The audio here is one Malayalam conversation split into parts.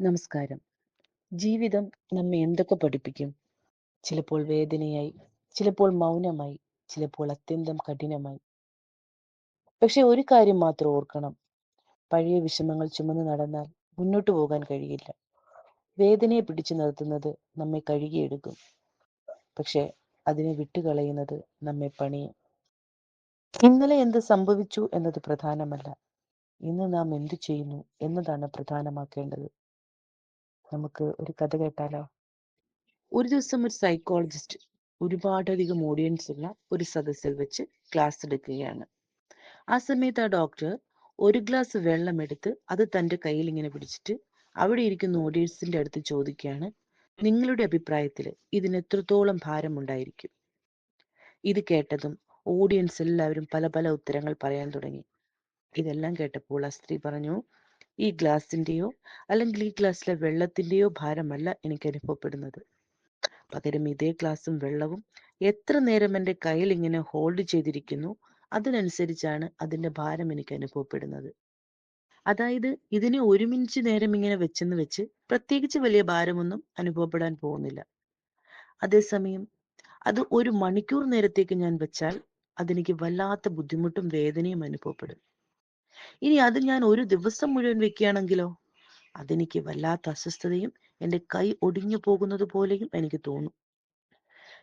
നമസ്കാരം. ജീവിതം നമ്മെ എന്തൊക്കെ പഠിപ്പിക്കും? ചിലപ്പോൾ വേദനയായി ചിലപ്പോൾ മൗനമായി ചിലപ്പോൾ അത്യന്തം കഠിനമായി. പക്ഷെ ഒരു കാര്യം മാത്രം ഓർക്കണം. പഴയ വിഷമങ്ങൾ ചുമന്ന് നടന്നാൽ മുന്നോട്ട് പോകാൻ കഴിയില്ല. വേദനയെ പിടിച്ചു നിർത്തുന്നത് നമ്മെ കഴുകിയെടുക്കും. പക്ഷെ അതിനെ വിട്ടുകളയുന്നത് നമ്മെ പണിയും. ഇന്നലെ എന്ത് സംഭവിച്ചു എന്നത് പ്രധാനമല്ല. ഇന്ന് നാം എന്തു ചെയ്യുന്നു എന്നതാണ് പ്രധാനമാക്കേണ്ടത്. നമുക്ക് ഒരു കഥ കേട്ടാലോ? ഒരു ദിവസം ഒരു സൈക്കോളജിസ്റ്റ് ഒരുപാടധികം ഓഡിയൻസ് ഉള്ള ഒരു സദസ്സിൽ വെച്ച് ക്ലാസ് എടുക്കുകയാണ്. ആ സമയത്ത് ആ ഡോക്ടർ ഒരു ഗ്ലാസ് വെള്ളം എടുത്ത് അത് തന്റെ കയ്യിൽ ഇങ്ങനെ പിടിച്ചിട്ട് അവിടെ ഇരിക്കുന്ന ഓഡിയൻസിന്റെ അടുത്ത് ചോദിക്കുകയാണ് നിങ്ങളുടെ അഭിപ്രായത്തിൽ ഇതിന് എത്രത്തോളം ഭാരമുണ്ടായിരിക്കും? ഇത് കേട്ടതും ഓഡിയൻസ് എല്ലാവരും പല പല ഉത്തരങ്ങൾ പറയാൻ തുടങ്ങി. ഇതെല്ലാം കേട്ടപ്പോൾ ആ സ്ത്രീ പറഞ്ഞു ഈ ഗ്ലാസിന്റെയോ അല്ലെങ്കിൽ ഈ ഗ്ലാസ്സിലെ വെള്ളത്തിന്റെയോ ഭാരമല്ല എനിക്ക് അനുഭവപ്പെടുന്നത്. പകരം ഇതേ ഗ്ലാസും വെള്ളവും എത്ര നേരം എന്റെ കയ്യിൽ ഇങ്ങനെ ഹോൾഡ് ചെയ്തിരിക്കുന്നു അതിനനുസരിച്ചാണ് അതിന്റെ ഭാരം എനിക്ക് അനുഭവപ്പെടുന്നത്. അതായത് ഇതിനെ ഒരു മിനിറ്റ് നേരം ഇങ്ങനെ വെച്ചെന്ന് വെച്ച് പ്രത്യേകിച്ച് വലിയ ഭാരമൊന്നും അനുഭവപ്പെടാൻ പോകുന്നില്ല. അതേസമയം അത് ഒരു മണിക്കൂർ നേരത്തേക്ക് ഞാൻ വെച്ചാൽ അതെനിക്ക് വല്ലാത്ത ബുദ്ധിമുട്ടും വേദനയും അനുഭവപ്പെടും. ഇനി അത് ഞാൻ ഒരു ദിവസം മുഴുവൻ വെക്കുകയാണെങ്കിലോ? അതെനിക്ക് വല്ലാത്ത അസ്വസ്ഥതയും എന്റെ കൈ ഒടിഞ്ഞു പോകുന്നത് പോലെയും എനിക്ക് തോന്നും.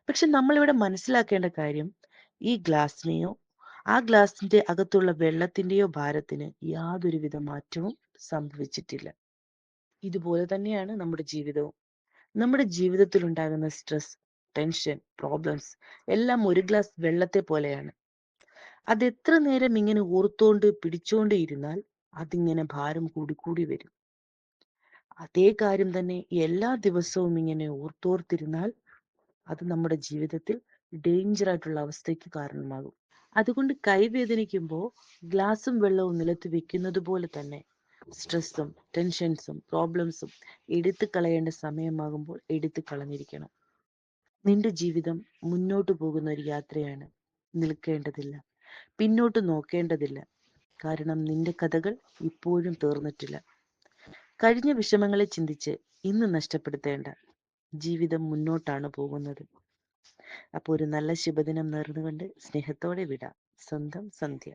പക്ഷെ നമ്മളിവിടെ മനസ്സിലാക്കേണ്ട കാര്യം ഈ ഗ്ലാസിനെയോ ആ ഗ്ലാസിന്റെ അകത്തുള്ള വെള്ളത്തിന്റെയോ ഭാരത്തിന് യാതൊരുവിധ മാറ്റവും സംഭവിച്ചിട്ടില്ല. ഇതുപോലെ തന്നെയാണ് നമ്മുടെ ജീവിതവും. നമ്മുടെ ജീവിതത്തിൽ ഉണ്ടാകുന്ന സ്ട്രെസ് ടെൻഷൻ പ്രോബ്ലംസ് എല്ലാം ഒരു ഗ്ലാസ് വെള്ളത്തെ പോലെയാണ്. അത് എത്ര നേരം ഇങ്ങനെ ഓർത്തോണ്ട് പിടിച്ചോണ്ട് ഇരുന്നാൽ അതിങ്ങനെ ഭാരം കൂടിക്കൂടി വരും. അതേ കാര്യം തന്നെ എല്ലാ ദിവസവും ഇങ്ങനെ ഓർത്തോർത്തിരുന്നാൽ അത് നമ്മുടെ ജീവിതത്തിൽ ഡേഞ്ചർ ആയിട്ടുള്ള അവസ്ഥയ്ക്ക് കാരണമാകും. അതുകൊണ്ട് കൈവേദനിക്കുമ്പോൾ ഗ്ലാസും വെള്ളവും നിലത്ത് വെക്കുന്നത് പോലെ തന്നെ സ്ട്രെസ്സും ടെൻഷൻസും പ്രോബ്ലംസും എടുത്തു കളയേണ്ട സമയമാകുമ്പോൾ എടുത്തു കളഞ്ഞിരിക്കണം. നിന്റെ ജീവിതം മുന്നോട്ട് പോകുന്ന ഒരു യാത്രയാണ് നിൽക്കേണ്ടതില്ല. പിന്നോട്ട് നോക്കേണ്ടതില്ല. കാരണം നിന്റെ കഥകൾ ഇപ്പോഴും തീർന്നിട്ടില്ല. കഴിഞ്ഞ വിഷമങ്ങളെ ചിന്തിച്ച് ഇന്ന് നഷ്ടപ്പെടുത്തേണ്ട ജീവിതം മുന്നോട്ടാണ് പോകുന്നത്. അപ്പോൾ ഒരു നല്ല ശുഭദിനം നേർന്നുകൊണ്ട് സ്നേഹത്തോടെ വിടാം. സ്വന്തം സന്ധ്യ.